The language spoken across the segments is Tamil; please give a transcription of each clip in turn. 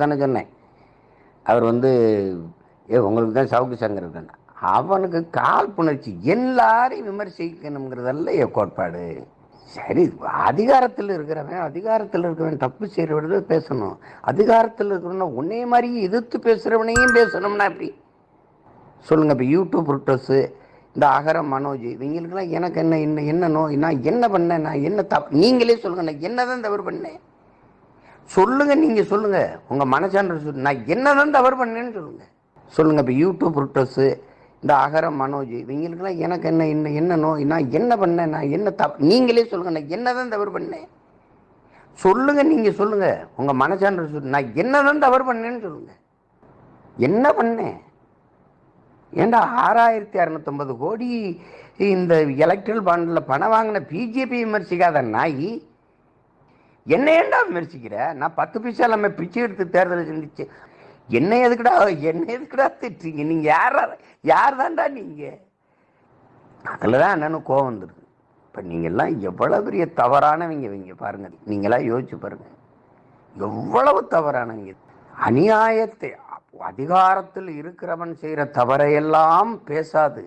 தானே சொன்னேன். அவர் வந்து ஏ உங்களுக்கு தான் சவுக்கு சங்கர் இருக்காங்க. அவனுக்கு காழ்ப்புணர்ச்சி எல்லாரையும் விமர்சிக்கணுங்கிறதல்ல என் கோட்பாடு. சரி அதிகாரத்தில் இருக்கிறவன் அதிகாரத்தில் இருக்கிறவன் தப்பு செய்கிறவர்கள் பேசணும். அதிகாரத்தில் இருக்கிறவன உன்னே மாதிரியே எதிர்த்து பேசுகிறவனையும் பேசணும்னா எப்படி? சொல்லுங்கள் இப்போ யூடியூப் ருட்டஸு இந்த அகரம் மனோஜ் இவங்களுக்கெல்லாம் எனக்கு என்ன என்ன என்ன நோய் நான் என்ன பண்ணேன் நான் என்ன தப்பு நீங்களே சொல்லுங்கள் நான் என்ன தான் தவறு பண்ணேன். சொல்லுங்க நீங்க சொல்லுங்க. உங்க மனசான்ற சொல்லு நான் என்னதான் தவறு பண்ணேன்னு சொல்லுங்க. சொல்லுங்க இப்போ யூடியூப் ருட்டஸு இந்த அகரம் மனோஜ் இவங்களுக்கெல்லாம் எனக்கு என்ன என்ன என்ன நோய் நான் என்ன பண்ணேன் நான் என்ன தப்பு நீங்களே சொல்லுங்க நான் என்னதான் தவறு பண்ணேன். சொல்லுங்க நீங்க சொல்லுங்க. உங்க மனசான சொல்லு நான் என்னதான் தவறு பண்ணேன்னு சொல்லுங்க. என்ன பண்ணேன்? ஏண்டா ஆறாயிரத்தி அறநூத்தொம்பது கோடி இந்த எலக்ட்ரல் பாண்டில் பணம் வாங்கின பிஜேபி விமர்சிக்காத நாய் என்ன ஏன்டா விமர்சிக்கிற? நான் பத்து பைசா நம்ம பிச்சை எடுத்து தேர்தலை சந்திச்சு என்ன எதுக்குடா என்ன எதுக்குடா திட்டுறீங்க? நீங்க யாரா யார் தான்டா நீங்க? அதில் தான் என்னன்னு கோவம் வந்துடுது இப்போ நீங்கள்லாம் எவ்வளவு பெரிய தவறானவங்க இவங்க பாருங்க. நீங்களாம் யோசிச்சு பாருங்க. எவ்வளவு தவறானவங்க. அநியாயத்தை அதிகாரத்தில் இருக்கிறவன் செய்கிற தவறையெல்லாம் பேசாது.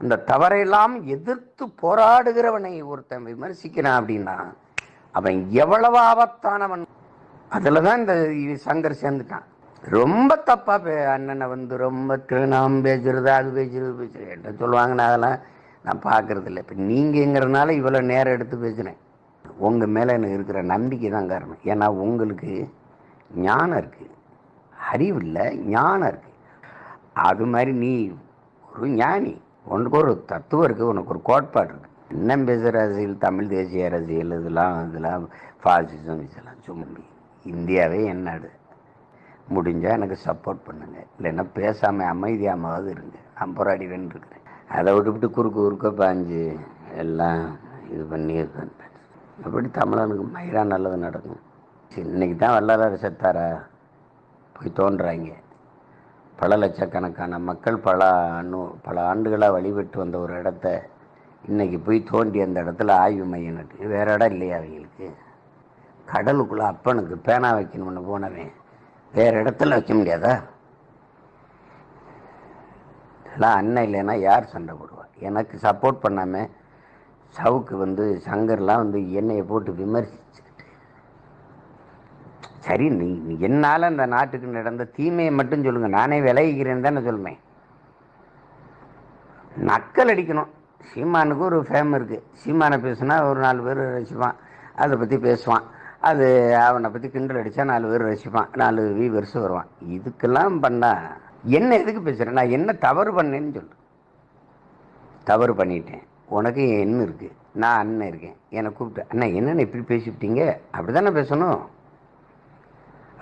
அந்த தவறையெல்லாம் எதிர்த்து போராடுகிறவனை ஒருத்தன் விமர்சிக்கிறான் அப்படின்னா அவன் எவ்வளவு ஆபத்தானவன். அதில் தான் இந்த சங்கர் சேர்ந்துட்டான். ரொம்ப தப்பாக பே அண்ணனை வந்து ரொம்ப நாம் பேசுறது அது பேசுறது பேசுறது. என்ன சொல்லுவாங்க நான் அதெல்லாம் நான் பார்க்கறது இல்லை இப்போ நீங்கங்கிறனால இவ்வளோ நேரம் எடுத்து பேசுகிறேன் உங்கள் மேலே எனக்கு இருக்கிற நம்பிக்கை தான் காரணம். ஏன்னா உங்களுக்கு ஞானம் இருக்குது அறிவு இல்லை ஞானம் இருக்குது அது மாதிரி நீ ஒரு ஞானி. உனக்கு ஒரு தத்துவம் இருக்குது உனக்கு ஒரு கோட்பாடு இருக்குது என்ன பேசுகிற அரசியல் தமிழ் தேசிய அரசியல் இதெல்லாம் இதெல்லாம் ஃபாசிசம் இதெல்லாம் சும்மா இந்தியாவே என்னடு முடிஞ்சால் எனக்கு சப்போர்ட் பண்ணுங்கள் இல்லைன்னா பேசாமல் அமைதியாமாவது இருங்க. நான் போராடி இருக்கிறேன். அதை விட்டுவிட்டு குறுக்கு குறுக்க பாஞ்சு எல்லாம் இது பண்ணி அப்படி தமிழனுக்கு மயிரா நல்லது நடக்கும். சரி இன்னைக்கு தான் வல்லாளர் செத்தாரா? போய் தோன்றாங்க. பல லட்சக்கணக்கான மக்கள் பல நூ பல ஆண்டுகளாக வழிபட்டு வந்த ஒரு இடத்த இன்றைக்கி போய் தோண்டி அந்த இடத்துல ஆய்வு மையம் நட்டு வேற இடம் இல்லையா அவங்களுக்கு? கடலுக்குள்ளே அப்பனுக்கு பேனா வைக்கணும்னு போனவன் வேற இடத்துல வைக்க முடியாதா? இதெல்லாம் அண்ணன் இல்லைன்னா யார் சண்டை போடுவார் எனக்கு சப்போர்ட் பண்ணாமல் சவுக்கு வந்து சங்கர்லாம் வந்து என்னையை போட்டு விமர்சிச்சுக்கிட்டு சரி நீ என்னால் அந்த நாட்டுக்கு நடந்த தீமையை மட்டும் சொல்லுங்கள் நானே விளையிக்கிறேன்னு தானே சொல்லுவேன். நக்கல் அடிக்கணும். சீமானுக்கு ஒரு ஃபேம் இருக்குது சீமானை பேசுனா ஒரு நாலு பேர் ரசிப்பான். அதை பற்றி பேசுவான். அது அவனை பற்றி கிண்டல் அடித்தா நாலு பேர் ரசிப்பான். நாலு வீவர்ஸ் வருவான். இதுக்கெல்லாம் பண்ணால் என்ன எதுக்கு பேசுகிறேன் நான் என்ன தவறு பண்ணேன்னு சொல்லு தவறு பண்ணிட்டேன். உனக்கு என்ன இருக்குது நான் அண்ணன் இருக்கேன். என்னை கூப்பிட்டு அண்ணா என்னென்ன இப்படி பேசிவிட்டீங்க? அப்படி தானே பேசணும்.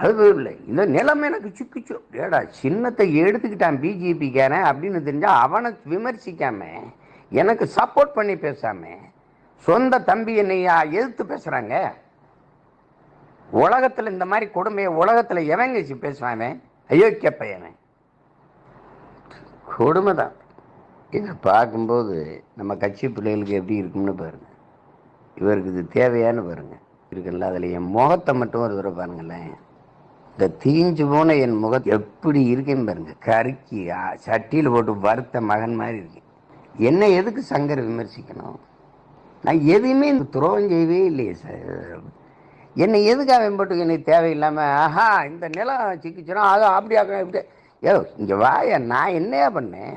அது இல்லை. இந்த நிலைமை எனக்கு சிக்கிச்சு. ஏடா சின்னத்தை எடுத்துக்கிட்டான் பிஜேபிக்காரன் அப்படின்னு தெரிஞ்சால் அவனை விமர்சிக்காம எனக்கு சப்போர்ட் பண்ணி பேசாம சொந்த தம்பி என்னையா எதிர்த்து பேசுறாங்க? உலகத்தில் இந்த மாதிரி கொடுமையை உலகத்தில் எவங்க பேசுவாமே அயோக்கிய பையன் கொடுமை தான் இதை பார்க்கும்போது நம்ம கட்சி பிள்ளைகளுக்கு எப்படி இருக்கும்னு பாருங்க. இவருக்கு இது தேவையான்னு பாருங்க. இருக்குல்ல அதில் என் முகத்தை மட்டும் ஒரு தடவை பாருங்களேன். இந்த தீஞ்சு போன என் முகம் எப்படி இருக்குன்னு பாருங்க. கருக்கி சட்டியில் போட்டு வறுத்த மகன் மாதிரி இருக்கு. என்னை எதுக்கு சங்கர் விமர்சிக்கணும்? நான் எதையுமே இந்த துரோகம் செய்யவே இல்லையே சார். என்னை எதுக்கு அவன் போட்டு என்னை தேவையில்லாமல் ஆஹா இந்த நிலம் சிக்கிச்சுனா அது அப்படியாக்க இப்படி. ஏதோ இங்கே வாய நான் என்னையா பண்ணேன்?